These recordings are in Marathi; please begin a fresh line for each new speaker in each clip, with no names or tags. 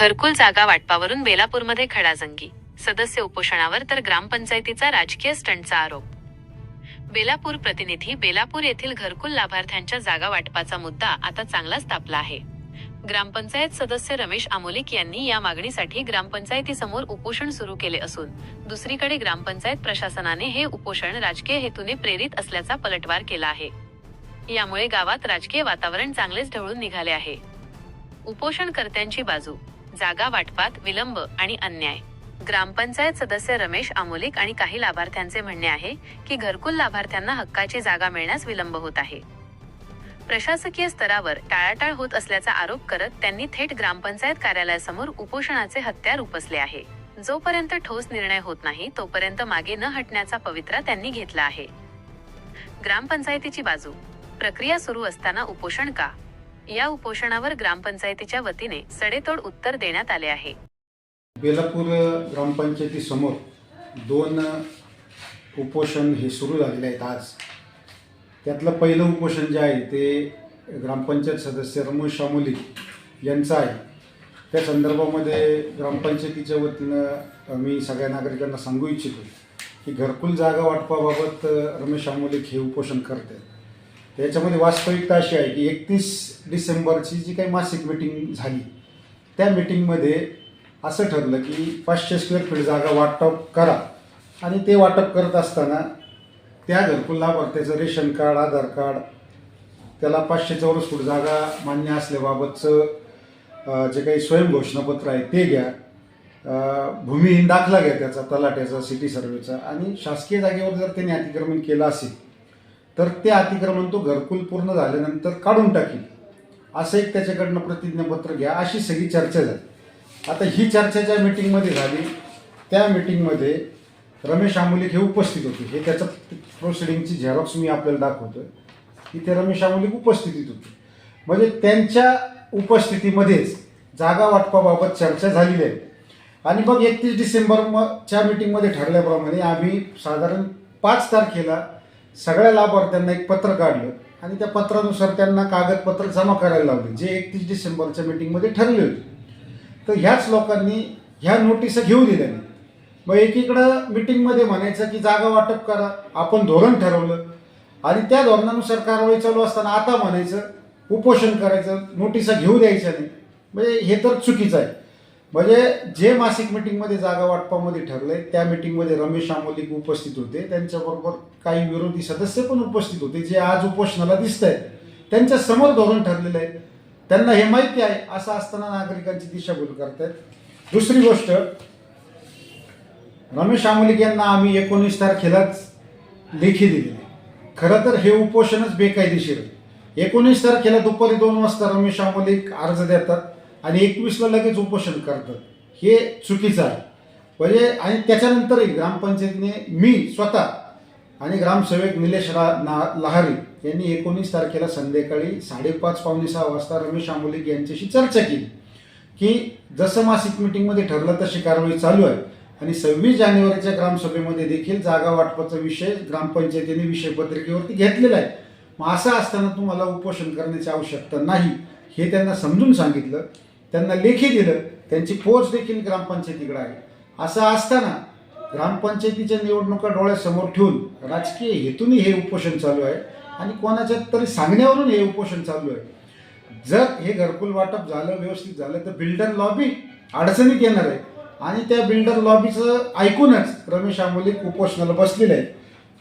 घरकुल जागा वाटपावरून बेलापूरमध्ये खडाजंगी. सदस्य उपोषणावर तर ग्रामपंचायतीचा राजकीय स्टंटचा आरोप. बेलापूर प्रतिनिधी बेलापूर येथील घरकुल लाभार्थ्यांच्या जागा वाटपाचा मुद्दा आता चांगलाच तापला आहे. ग्रामपंचायत सदस्य रमेश आमोलिक यांनी या मागणीसाठी ग्रामपंचायतीसमोर उपोषण सुरू केले असून दुसरीकडे ग्रामपंचायत प्रशासनाने हे उपोषण राजकीय हेतूने प्रेरित असल्याचा पलटवार केला आहे. यामुळे गावात राजकीय वातावरण चांगलेच ढवळून निघाले आहे. उपोषणकर्त्यांची बाजू. जागा वाटपात विलंब आणि अन्याय. ग्रामपंचायत सदस्य रमेश आमोलिक आणि काही लाभार्थ्यांचे म्हणणे आहे की घरकुल लाभार्थ्यांना हक्काची जागा मिळण्यास विलंब होत आहे. प्रशासकीय स्तरावर टाळाटाळ होत असल्याचा आरोप करत त्यांनी थेट ग्रामपंचायत कार्यालयासमोर उपोषणाचे हत्यार उपसले आहे. जोपर्यंत ठोस निर्णय होत नाही तोपर्यंत मागे न हटण्याचा पवित्रा त्यांनी घेतला आहे. ग्रामपंचायतीची बाजू. प्रक्रिया सुरू असताना उपोषण का? या उपोषणावर ग्रामपंचायतीच्या वतीने सडेतोड उत्तर देण्यात आले आहे.
बेलापूर ग्रामपंचायतीसमोर दोन उपोषण हे सुरू झालेले आहेत आज. त्यातलं पहिलं उपोषण जे आहे ते ग्रामपंचायत सदस्य रमेश शामोली यांचं आहे. त्या संदर्भामध्ये ग्रामपंचायतीच्या वतीनं मी सगळ्या नागरिकांना सांगू इच्छितो की घरकुल जागा वाटपाबाबत रमेश आमोलिक हे उपोषण करत आहेत त्याच्यामध्ये वास्तविकता अशी आहे की एकतीस डिसेंबरची जी काही मासिक मिटिंग झाली त्या मिटिंगमध्ये असं ठरलं की पाचशे स्क्वेअर फीट जागा वाटप करा. आणि ते वाटप करत असताना त्या घरकुल लाभार्थ्याचं रेशन कार्ड आधार कार्ड त्याला पाचशे चौरस फूट जागा मान्य असल्याबाबतचं जे काही स्वयंघोषणापत्र आहे ते घ्या. भूमिहीन दाखला घ्या त्याचा तलाट्याचा सिटी सर्वेचा आणि शासकीय जागेवर जर त्यांनी अतिक्रमण केलं असेल तर ते अतिक्रमण तो घरकुल पूर्ण झाल्यानंतर काढून टाकील. असं एक त्याच्याकडनं प्रतिज्ञापत्र घ्या अशी सगळी चर्चा झाली. आता ही चर्चा ज्या मिटिंगमध्ये झाली त्या मिटिंगमध्ये रमेश आमोलिक हे उपस्थित होते. हे त्याचं प्रोसिडिंगची झेरॉक्स मी आपल्याला दाखवतोय. की ते रमेश आमोलिक उपस्थितीत होते. म्हणजे त्यांच्या उपस्थितीमध्येच जागा वाटपाबाबत चर्चा झालेली आहे. आणि मग एकतीस डिसेंबर म- मिटिंगमध्ये ठरल्याप्रमाणे आम्ही साधारण पाच तारखेला सगळ्या लाभार्थ्यांना एक पत्र काढलं आणि त्या पत्रानुसार त्यांना कागदपत्र जमा करायला लावली जे एकतीस डिसेंबरच्या मिटिंगमध्ये ठरले होते. तर ह्याच लोकांनी ह्या नोटिसा घेऊ दिल्या नाही. मग एकीकडं मिटिंगमध्ये म्हणायचं की जागा वाटप करा आपण धोरण ठरवलं आणि त्या धोरणानुसार कारवाई चालू असताना आता म्हणायचं उपोषण करायचं नोटिसा घेऊ द्यायच्या नाही. म्हणजे हे तर चुकीचं आहे. म्हणजे जे मासिक मिटिंगमध्ये जागा वाटपामध्ये ठरलंय त्या मिटिंगमध्ये रमेश आमोलिक उपस्थित होते. त्यांच्याबरोबर काही विरोधी सदस्य पण उपस्थित होते जे आज उपोषणाला दिसत आहेत त्यांच्यासमोर धोरण ठरलेलं आहे. त्यांना हे माहिती आहे असं असताना नागरिकांची दिशाभूल करतायत. दुसरी गोष्ट रमेश आमोलिक यांना आम्ही एकोणीस तारखेलाच लेखी दिलेली खरं तर हे उपोषणच बेकायदेशीर आहे. एकोणीस तारखेला दुपारी दोन वाजता रमेश आमोलिक अर्ज देतात. आणि एकवीसला लगेच उपोषण करतात. हे चुकीचं आहे. म्हणजे आणि त्याच्यानंतरही ग्रामपंचायतीने मी स्वतः आणि ग्रामसेवक निलेश रा ना लहारी यांनी एकोणीस तारखेला संध्याकाळी साडेपाच पावणे सहा वाजता रमेश आंबोलिक यांच्याशी चर्चा केली. की जसं मासिक मिटिंगमध्ये ठरलं तशी कारवाई चालू आहे. आणि सव्वीस जानेवारीच्या ग्रामसभेमध्ये देखील जागा वाटपाचा विषय ग्रामपंचायतीने विषयपत्रिकेवरती घेतलेला आहे. मग असं असताना तुम्हाला उपोषण करण्याची आवश्यकता नाही हे त्यांना समजून सांगितलं. त्यांना लेखी दिलं. त्यांची पोच देखील ग्रामपंचायतीकडे आहे. असं असताना ग्रामपंचायतीच्या निवडणुका डोळ्यासमोर ठेवून राजकीय हेतूने हे उपोषण चालू आहे आणि कोणाच्या तरी सांगण्यावरून हे उपोषण चालू आहे. जर हे घरकुल वाटप झालं व्यवस्थित झालं तर बिल्डर लॉबी अडचणीत येणार आहे. आणि त्या बिल्डर लॉबीचं ऐकूनच रमेश आंबोली उपोषणाला बसलेले आहेत.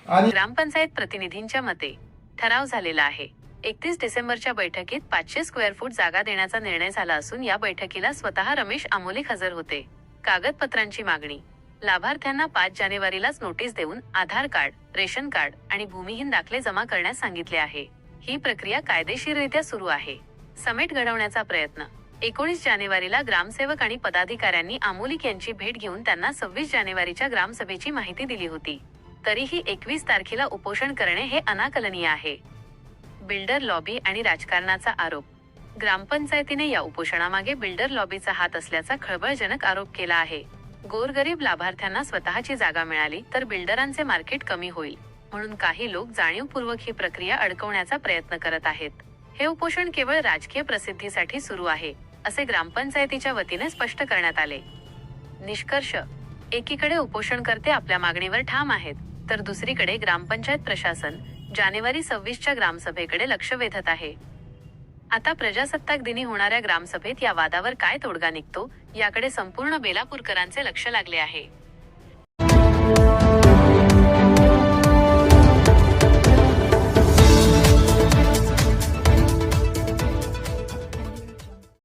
आणि
ग्रामपंचायत प्रतिनिधींच्या मते ठराव झालेला आहे. एकतीस डिसेंबरच्या बैठकीत पाचशे स्क्वेअर फूट जागा देण्याचा निर्णय झाला असून या बैठकीला स्वतः रमेश आमोलिक हजर होते. कागदपत्रांची मागणी. लाभार्थ्यांना पाच जानेवारीलाच नोटीस देऊन आधार कार्ड रेशन कार्ड आणि भूमिहीन दाखले जमा करण्यास सांगितले आहे. ही प्रक्रिया कायदेशीररित्या सुरू आहे. समेट घडवण्याचा प्रयत्न. एकोणीस जानेवारीला ग्रामसेवक आणि पदाधिकाऱ्यांनी आमोलिक यांची भेट घेऊन त्यांना सव्वीस जानेवारीच्या ग्रामसभेची माहिती दिली होती. तरीही एकवीस तारखेला उपोषण करणे हे अनाकलनीय आहे. बिल्डर लॉबी आणि राजकारणाचा आरोप. ग्रामपंचायतीने या उपोषणामागे बिल्डर लॉबीचा हात असल्याचा खळबळजनक आरोप केला आहे. गोरगरीब लाभार्थ्यांना स्वतःची जागा मिळाली तर बिल्डरांचे मार्केट कमी होईल. म्हणून काही लोक जाणीवपूर्वक ही प्रक्रिया अडकवण्याचा प्रयत्न करत आहेत. हे उपोषण केवळ राजकीय प्रसिद्धीसाठी सुरू आहे असे ग्रामपंचायतीच्या वतीने स्पष्ट करण्यात आले. निष्कर्ष एकीकडे उपोषणकर्ते आपल्या मागणीवर ठाम आहेत तर दुसरीकडे ग्रामपंचायत प्रशासन जानेवारी सव्वीसच्या ग्रामसभेकडे लक्ष वेधत आहे. आता प्रजासत्ताक दिनी होणाऱ्या ग्रामसभेत या वादावर काय तोडगा निघतो याकडे संपूर्ण बेलापूरकरांचे लक्ष लागले आहे.